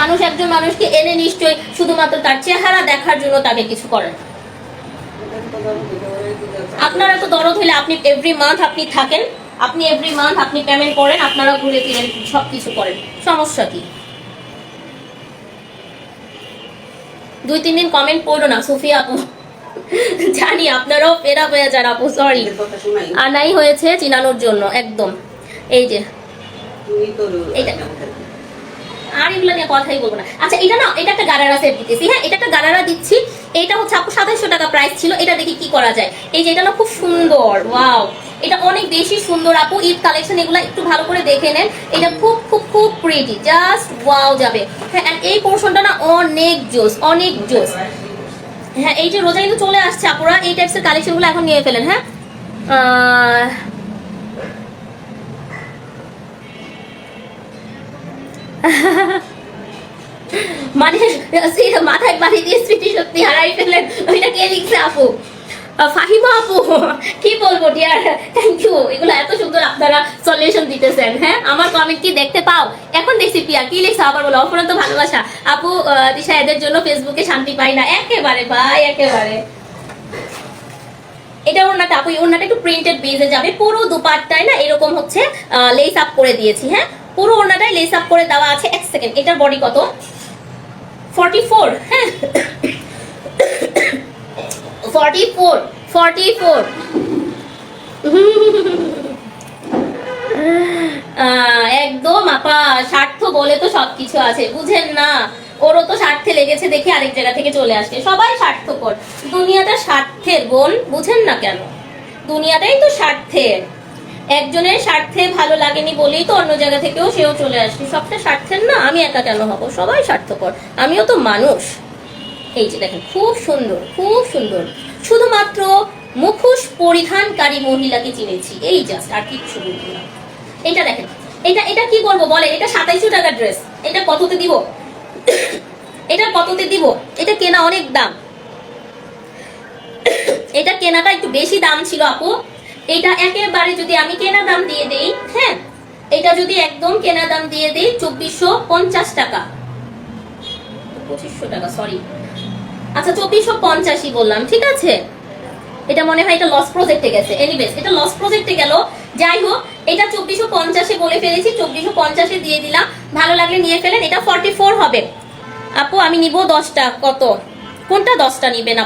মানুষ একজন মানুষকে এনে নিশ্চয় শুধুমাত্র তার চেহারা দেখার জন্য তাকে কিছু করেন। আপনারা তো দরদ হলে আপনি এভরি মান্থ আপনি থাকেন আপনি এভরি মান্থ আপনি পেমেন্ট করেন আপনারা ঘুরে ফিরেন সব কিছু করেন। সমস্যা কি? দুই তিন দিন কমেন্ট পড়ো না সুফিয়া আপু। জানি আপনারাও ফেরা হয়ে যান আপু সরি আনাই হয়েছে চিনানোর জন্য একদম। এই যে। আর এগুলো নিয়ে কথাই বলব না। আচ্ছা এটা না, এটা একটা গারারা সেট দিতেছি। হ্যাঁ এটা একটা গারারা দিচ্ছি। এটা হচ্ছে আপু সাতাইশশো টাকা প্রাইস ছিল। এটা দেখি কি করা যায়। এই যে, এটা না খুব সুন্দর। ওয়াও এটা অনেক বেশি সুন্দর আপু। ঈদ কালেকশন এগুলো একটু ভালো করে দেখে নেন। এটা খুব খুব খুব প্রিটি জাস্ট ওয়াও যাবে। হ্যাঁ এই পোর্শনটা না অনেক জোস অনেক জোস। হ্যাঁ এই যে রোজা কিন্তু চলে আসছে আপুরা। এই টাইপসের কালেকশনগুলো এখন নিয়ে ফেলেন। হ্যাঁ? মানে মাথায় পানি দিয়ে স্মৃতি শক্তি হারাই ফেললেন, ওইটা কে লিখছে আপু? ফাহিমা আপু, কি বলব ডিয়ার থ্যাংক ইউ এগুলো এত সুন্দর আপনারা সলিউশন দিতেছেন হ্যাঁ? আমার কমেন্ট কি দেখতে পাও? এখন দেখছি পিয়া কি লিখছে? আবার বলো অপরন্ত ভালোবাসা। আপু দিশা, এদের জন্য ফেসবুকে শান্তি পাই না। একেবারে, ভাই, একেবারে। এটা ওড়নাটা, আপু, এই ওড়নাটা একটু প্রিন্টেড বেজে যাবে। পুরো দুপাটটায় না এরকম হচ্ছে লেস আপ করে দিয়েছি হ্যাঁ? পুরো ওড়নাটাই লেস আপ করে দেওয়া আছে। এক সেকেন্ড এটার বডি কত? 44 হ্যাঁ? 44 44 আহ, একদম আপা স্বার্থ বলে তো সবকিছু আছে বুঝেন না। ওরও তো স্বার্থে লেগেছে দেখে আরেক জায়গা থেকে চলে আসবে সবাই স্বার্থপর। দুনিয়াটা স্বার্থের বোন বুঝেন না কেন? দুনিয়াটাই তো স্বার্থের। একজনের স্বার্থে ভালো লাগেনি বলেই তো অন্য জায়গা থেকেও সেও চলে আসবে সবটা স্বার্থের না, আমি একা কেন হব? সবাই স্বার্থপর। আমিও তো মানুষ। এই যে দেখেন, খুব সুন্দর খুব সুন্দর। শুধুমাত্র মুখোশ পরিধানকারী মহিলাকে চিনেছি। এই জাস্ট আর কিচ্ছু বলব না। এটা দেখেন, এটা এটা কি করব বলে এটা সাতাইশো টাকার ড্রেস এটা কততে দিব? এটা কততে দিব? এটা কেনা অনেক দাম। এটা কেনাটা একটু বেশি দাম ছিল আপু। এটা একেবারে যদি আমি কেনা দাম দিয়ে দেই হ্যাঁ এটা যদি একদম কেনা দাম দিয়ে দেই চব্বিশশো পঞ্চাশ টাকা। পঁচিশশো টাকা সরি আচ্ছা চব্বিশশো পঞ্চাশই বললাম, ঠিক আছে? এটা মনে হয় এটা লস প্রজেক্টে গেছে। এনিওয়েজ এটা লস প্রজেক্টে গেল। যাই হোক, এটা চব্বিশশো পঞ্চাশে বলে ফেলেছি, চব্বিশশো পঞ্চাশে দিয়ে দিলাম। ভালো লাগলে নিয়ে ফেলেন, এটা ফর্টি ফোর হবে। আপু, আমি নিব দশটা, কত? কোনটা দশটা নিবেন?